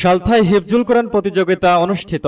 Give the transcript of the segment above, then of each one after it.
সালথায় হেফজুল কোরআন প্রতিযোগিতা অনুষ্ঠিত।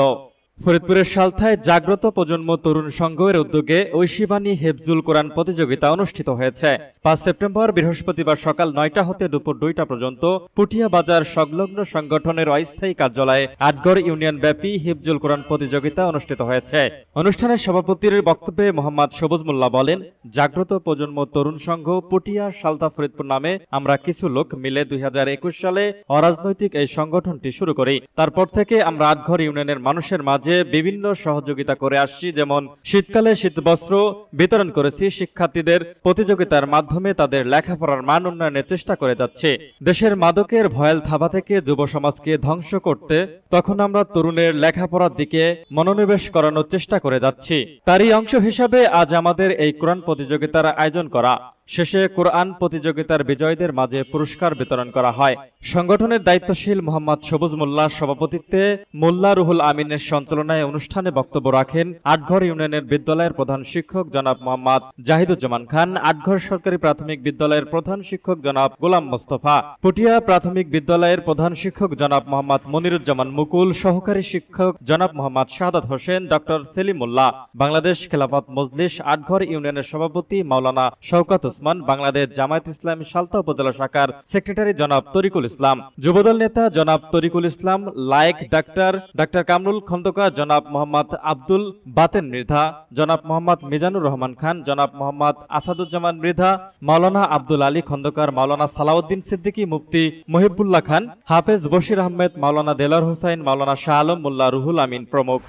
ফরিদপুরের সালথায় জাগ্রত প্রজন্ম তরুণ সংঘের উদ্যোগে ঐশীবাণী হেফজুল কোরআন প্রতিযোগিতা অনুষ্ঠিত হয়েছে। পাঁচ সেপ্টেম্বর বৃহস্পতিবার সকাল নয়টা হতে দুপুর দুইটা পর্যন্ত পুটিয়া বাজার সংলগ্ন সংগঠনের অস্থায়ী কার্যালয়ে আটগড় ইউনিয়ন ব্যাপী হিফজুল কোরআন প্রতিযোগিতা অনুষ্ঠিত হয়েছে। অনুষ্ঠানের সভাপতির বক্তব্যে মোহাম্মদ সবুজ মোল্লা বলেন, জাগ্রত প্রজন্ম তরুণ সংঘ পুটিয়া সালতা ফরিদপুর নামে আমরা কিছু লোক মিলে দুই হাজার একুশ সালে অরাজনৈতিক এই সংগঠনটি শুরু করি। তারপর থেকে আমরা আটঘর ইউনিয়নের মানুষের মাঝে বিভিন্ন সহযোগিতা করে আসছি, যেমন শীতকালে শীতবস্ত্র বিতরণ করেছি, শিক্ষার্থীদের প্রতিযোগিতার মাধ্যমে তাদের লেখাপড়ার মান উন্নয়নের চেষ্টা করে যাচ্ছে। দেশের মাদকের ভয়াল থাবা থেকে যুব সমাজকে ধ্বংস করতে তখন আমরা তরুণের লেখাপড়ার দিকে মনোনিবেশ করানোর চেষ্টা করে যাচ্ছি। তারই অংশ হিসাবে আজ আমাদের এই কোরআন প্রতিযোগিতার আয়োজন করা শেষে কোরআন প্রতিযোগিতার বিজয়ীদের মাঝে পুরস্কার বিতরণ করা হয়। সংগঠনের দায়িত্বশীল মোহাম্মদ সবুজ মোল্লার সভাপতিত্বে মোল্লা রুহুল আমিনের সঞ্চালনায় অনুষ্ঠানে বক্তব্য রাখেন আটঘর ইউনিয়নের বিদ্যালয়ের প্রধান শিক্ষক জনাব মোহাম্মদ জাহিদুজ্জামান খান, আটঘর সরকারি প্রাথমিক বিদ্যালয়ের প্রধান শিক্ষক জনাব গোলাম মোস্তফা, পুটিয়া প্রাথমিক বিদ্যালয়ের প্রধান শিক্ষক জনাব মোহাম্মদ মনিরুজ্জামান মুকুল, সহকারী শিক্ষক জনাব মোহাম্মদ শাহাদাত হোসেন, ডক্টর সেলিম মোল্লা বাংলাদেশ খেলাফত মজলিস, আটঘর ইউনিয়নের সভাপতি মাওলানা শওকাত ওসমান বাংলাদেশ জামায়াত ইসলামী সালতা উপজেলা শাখার সেক্রেটারি জনাব তরিকুল ইসলাম। যুবদল নেতা জনাব তরিকুল ইসলাম, লায়েক ডাক্তার ডাক্তার কামরুল খন্দকার, জনাব মোহাম্মদ আব্দুল বাতেন মৃধা, জনাব মোহাম্মদ মিজানুর রহমান খান, জনাব মোহাম্মদ আসাদুজ্জামান মৃধা, মাওলানা আব্দুল আলী খন্দকার, মাওলানা সালাউদ্দিন সিদ্দিকী মুফতি মহিবুল্লাহ খান, হাফেজ বশির আহমেদ, মাওলানা দেলার হুসাইন, মাওলানা শাহ আলম মোল্লা রুহুল আমিন প্রমুখ।